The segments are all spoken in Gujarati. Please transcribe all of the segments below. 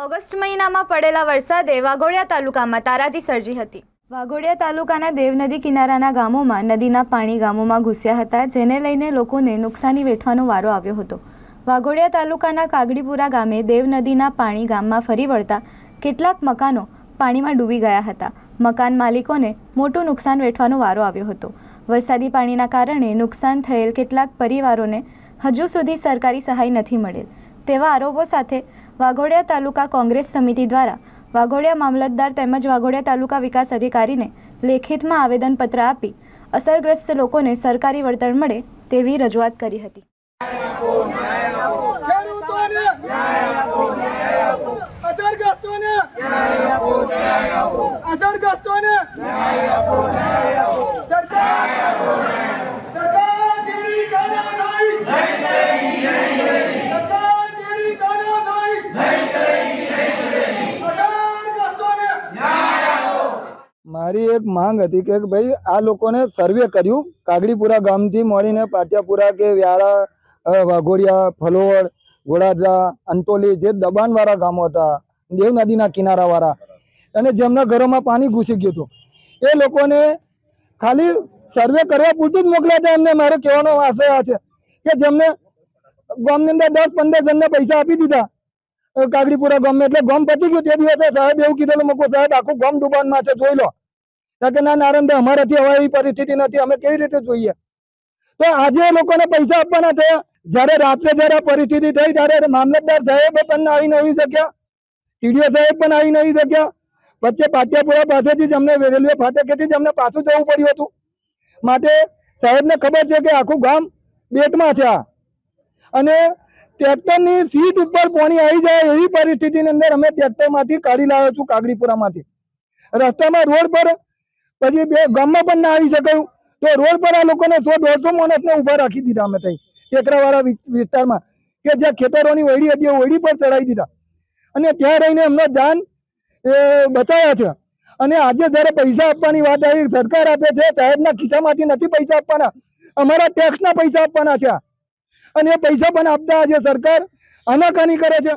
ઓગસ્ટ મહિનામાં પડેલા વરસાદે વાઘોડિયા તાલુકામાં તારાજી સર્જી હતી. વાઘોડિયા તાલુકાના દેવનદી કિનારાના ગામોમાં નદીના પાણી ગામોમાં ઘૂસ્યા હતા, જેને લઈને લોકોને નુકસાની વેઠવાનો વારો આવ્યો હતો. વાઘોડિયા તાલુકાના કાગડીપુરા ગામે દેવ નદીના પાણી ગામમાં ફરી વળતા કેટલાક મકાનો પાણીમાં ડૂબી ગયા હતા. મકાન માલિકોને મોટું નુકસાન વેઠવાનો વારો આવ્યો હતો. વરસાદી પાણીના કારણે નુકસાન થયેલ કેટલાક પરિવારોને હજુ સુધી સરકારી સહાય નથી મળેલ. તેવા આરોપો સાથે વાઘોડિયા તાલુકા કોંગ્રેસ સમિતિ દ્વારા વાઘોડિયા મામલતદાર તેમજ વાઘોડિયા તાલુકા વિકાસ અધિકારીને લેખિતમાં આવેદનપત્ર આપી અસરગ્રસ્ત લોકોને સરકારી વળતર મળે તેવી રજૂઆત કરી હતી. અસરગ્રસ્તોને એક માંગ હતી કે ભાઈ આ લોકોને સર્વે કર્યું. કાગડીપુરા ગામથી મળીને પાટિયાપુરા કે વ્યારા વાઘોડિયા, ફલોવડ ગોળાદરા અંટોલી જે દબાણવાળા ગામો હતા, દેવ નદીના કિનારાવાળા, અને જેમના ઘરોમાં પાણી ઘૂસી ગયું હતું. એ લોકોને ખાલી સર્વે કરવા પૂરતું જ મોકલ્યા હતા એમને. મારે કહેવાનો આશય આ છે કે જેમને ગામની અંદર દસ પંદર જણને પૈસા આપી દીધા કાગડીપુરા ગામમાં. એટલે ગામ પતી ગયું. તે દિવસે સાહેબ એવું કીધેલું, મૂકો સાહેબ, આખું ગામ ડૂબાણમાં છે, જોઈ લો. કે ના નારાયણભાઈ અમારાથી હવે એવી પરિસ્થિતિ નથી, અમે કેવી રીતે જોઈએ? તો આજે લોકોને પૈસા આપવાના થયા જ્યારે રાત્રે જ્યારે પરિસ્થિતિ થઈ, ત્યારે મામલતદાર સાહેબ પણ આવી નહીં શક્યા. ટીડીઓ સાહેબ પણ આવી નહીં શક્યા. વચ્ચે પાટિયાપુરા પાસેથી જ અમને રેલવે ફાટકેથી જ અમને પાછું જવું પડ્યું હતું. માટે સાહેબને ખબર છે કે આખું ગામ બેટમાં છે આ. અને ટ્રેક્ટરની સીટ ઉપર પોણી આવી જાય એવી પરિસ્થિતિની અંદર અમે ટ્રેક્ટરમાંથી કાઢી લાવ્યો છું, કાગડીપુરામાંથી. રસ્તામાં રોડ પર પછી બે ગામમાં પણ ના આવી શકાયું. તો રોડ પર આ લોકોને સો દોઢસો માણસને ઊભા રાખી દીધા અમે ત્યાં ટેકરાવાળા વિસ્તારમાં. કે જ્યાં ખેતરોની વડી હતી, એ પર ચડાવી દીધા. અને ત્યાં રહીને એમનો જાન બચાવ્યા છે. અને આજે જ્યારે પૈસા આપવાની વાત આવી, સરકાર આપે છે, સાહેબના ખિસ્સામાંથી નથી પૈસા આપવાના. અમારા ટેક્સના પૈસા આપવાના છે અને એ પૈસા પણ આપતા આજે સરકાર આનાકાની કરે છે.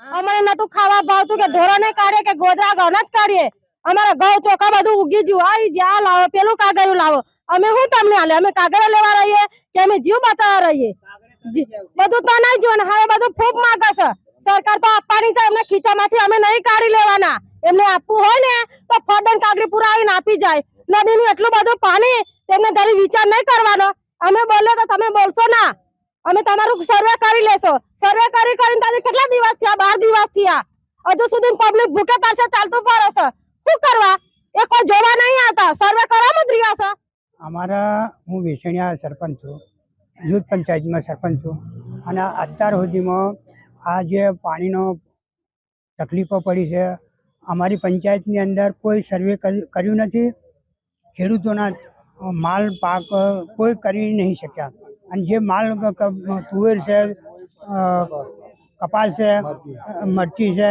અમને નતું ખાવા ભાવતું કે ધોરણે કાઢે કે ગોધરા ઘઉં જ કાઢીએ. અમારા ઘઉં ચોખા બધું ઉગી ગયું. આવી જ્યાં લાવો, પેલું કાગળિયું લાવો. અમે શું તમને હાલે અમે કાગળ લેવા રહીએ કે અમે જીવ બતાવવા રહીએ? બધું તો નહીં જોયું હવે બધું ફૂક માગે છે. સરકાર તો આપવાની છે. એમને ખીચામાંથી અમે નહીં કાઢી લેવાના. એમને આપવું હોય ને, તો ફોડન કાગડી પૂરા આવીને આપી જાય. નદીનું એટલું બધું પાણી, તેમને તારી વિચાર નહીં કરવાનો. અમે બોલ્યો તો તમે બોલશો ના. અમે તમારું સર્વે કરી લેશો. સર્વે કરી કરીને તારી કેટલા દિવસ થયા? બાર દિવસ થયા. હજુ સુધી પબ્લિક ભૂખે તરસે ચાલતું પડે છે. શું કરવા? એ કોઈ જોવા નહીં આવતા. સર્વે કરવામાં જ રહ્યા છે. અમારા હું વેસણિયા સરપંચ છું. જૂથ પંચાયતમાં સરપંચ છું. અને અત્યાર સુધીમાં આ જે પાણીનો તકલીફો પડી છે, અમારી પંચાયતની અંદર કોઈ સર્વે કરી- કર્યું નથી. ખેડૂતોના માલ પાક કોઈ કરી નહીં શક્યા. અને જે માલ તુવેર છે કપાસ છે, મરચી છે,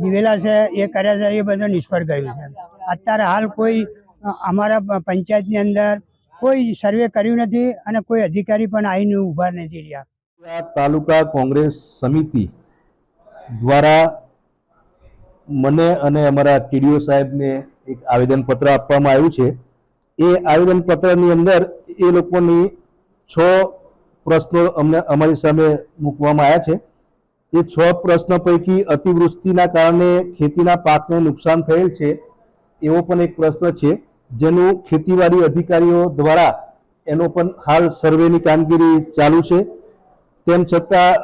દિવેલા છે, એ કર્યા છે, એ બધું નિષ્ફળ ગયું છે. અત્યારે હાલ કોઈ અમારા પંચાયતની અંદર કોઈ સર્વે કર્યું નથી અને કોઈ અધિકારી પણ આવીને ઊભા નથી રહ્યા. તાલુકા કોંગ્રેસ સમિતિ દ્વારા મને અને અમારા ટીડીઓ સાહેબને એક આવેદનપત્ર આપવામાં આવ્યું છે. એ આવેદનપત્રની અંદર એ લોકોની છ પ્રશ્નો અમને અમારી સામે મૂકવામાં આવ્યા છે. એ છ પ્રશ્નો પૈકી અતિવૃષ્ટિના કારણે ખેતીના પાકને નુકસાન થયેલ છે, એવો પણ એક પ્રશ્ન છે, જેનું ખેતીવાડી અધિકારીઓ દ્વારા એનો પણ હાલ સર્વેની કામગીરી ચાલુ છે. તેમ છતાં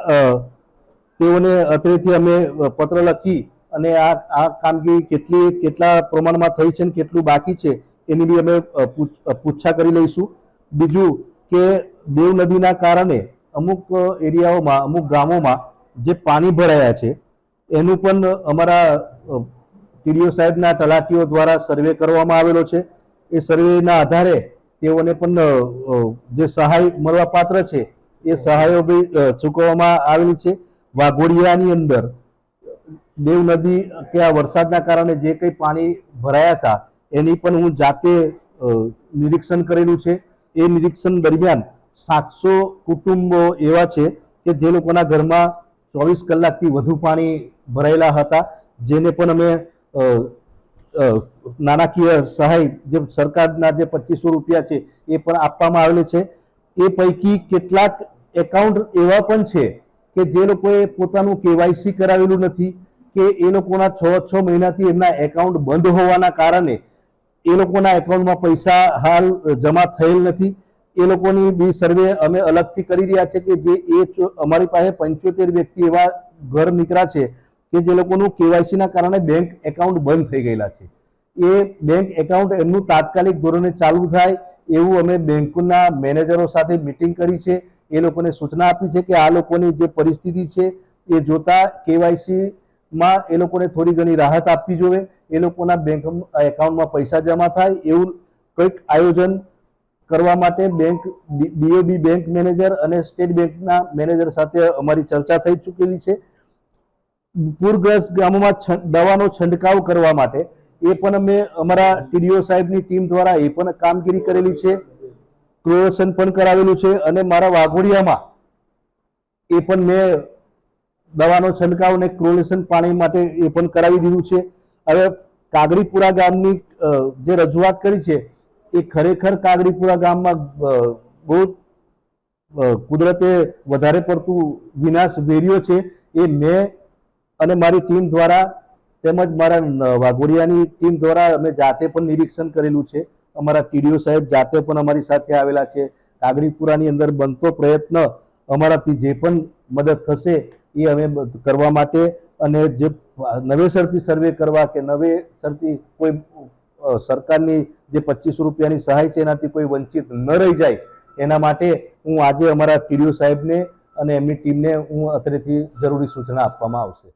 તેઓને અત્રેથી અમે પત્ર લખી અને આ આ કામગીરી કેટલી, કેટલા પ્રમાણમાં થઈ છે અને કેટલું બાકી છે, એની બી અમે પૂછ- કરી લઈશું. બીજું કે દેવ નદીના કારણે અમુક એરિયાઓમાં, અમુક ગામોમાં જે પાણી ભરાયા છે, એનું પણ અમારા ટીડીઓ સાહેબના તલાટીઓ દ્વારા સર્વે કરવામાં આવેલો છે. એ સર્વેના આધારે તેઓને પણ જે સહાય મળવાપાત્ર છે, એ સહાયો બી ચૂકવવામાં આવેલી છે. વાઘોડિયાની અંદર, દેવ નદી કે આ વરસાદના કારણે જે કંઈ પાણી ભરાયા હતા, એની પણ હું જાતે નિરીક્ષણ કરેલું છે. એ નિરીક્ષણ દરમિયાન સાતસો કુટુંબો એવા છે કે જે લોકોના ઘરમાં ચોવીસ કલાકથી વધુ પાણી ભરાયેલા હતા, જેને પણ અમે નાણાકીય સહાય જે સરકારના જે પચીસો રૂપિયા છે એ પણ આપવામાં આવેલી છે. એ પૈકી કેટલાક એકાઉન્ટ એવા પણ છે કે જે લોકોએ પોતાનું કેવાયસી કરાવેલું નથી, કે એ લોકોના છ છ મહિનાથી એમના એકાઉન્ટ બંધ હોવાના કારણે એ લોકોના એકાઉન્ટમાં પૈસા હાલ જમા થયેલ નથી. એ લોકોની બી સર્વે અમે અલગથી કરી રહ્યા છે કે જે એ અમારી પાસે પંચોતેર વ્યક્તિ એવા ઘર નીકળ્યા છે કે જે લોકોનું કેવાયસી ના કારણે બેંક એકાઉન્ટ બંધ થઈ ગયેલા છે. એ બેંક એકાઉન્ટ એમનું તાત્કાલિક ધોરણે ચાલુ થાય એવું અમે બેંકના મેનેજરો સાથે મિટિંગ કરી છે. એ લોકોને સૂચના આપી છે કે આ લોકોની જે પરિસ્થિતિ છે એ જોતા કેવાયસી માં એ લોકોને થોડી ઘણી રાહત આપવી જોઈએ. એ લોકોના બેંક એકાઉન્ટમાં પૈસા જમા થાય એવું કંઈક આયોજન કરવા માટે બેંક બીઓબી બેંક મેનેજર અને સ્ટેટ બેંકના મેનેજર સાથે અમારી ચર્ચા થઈ ચૂકેલી છે. પૂરગ્રસ્ત ગામોમાં દવાનો છંટકાવ કરવા માટે એ પણ અમે અમારા ટીડીઓ સાહેબની ટીમ દ્વારા એ પણ કામગીરી કરેલી છે. ક્લોરેશન પણ કરાવેલું છે અને મારા વાઘોડિયામાં એ પણ મેં દવાનો છંટકાવ અને ક્લોરેશન પાણી માટે એ પણ કરાવી દીધું છે. હવે કાગડીપુરા ગામની જે રજૂઆત કરી છે એ ખરેખર કાગડીપુરા ગામમાં બહુ કુદરતે વધારે પડતું વિનાશ વેર્યો છે. એ મેં અને મારી ટીમ દ્વારા તેમજ મારા વાઘોડિયાની ટીમ દ્વારા અમે જાતે પણ નિરીક્ષણ કરેલું છે. અમારા ટીડીઓ સાહેબ જાતે પણ અમારી સાથે આવેલા છે. કાગડીપુરાની અંદર બનતો પ્રયત્ન અમારાથી જે પણ મદદ થશે એ અમે કરવા માટે અને જે નવેસરથી સર્વે કરવા કે નવેસરથી કોઈ સરકારની જે પચીસો રૂપિયાની સહાય છે, એનાથી કોઈ વંચિત ન રહી જાય. એના માટે હું આજે અમારા ટીડીઓ સાહેબને અને એમની ટીમને હું અત્રેથી જરૂરી સૂચના આપવામાં આવશે.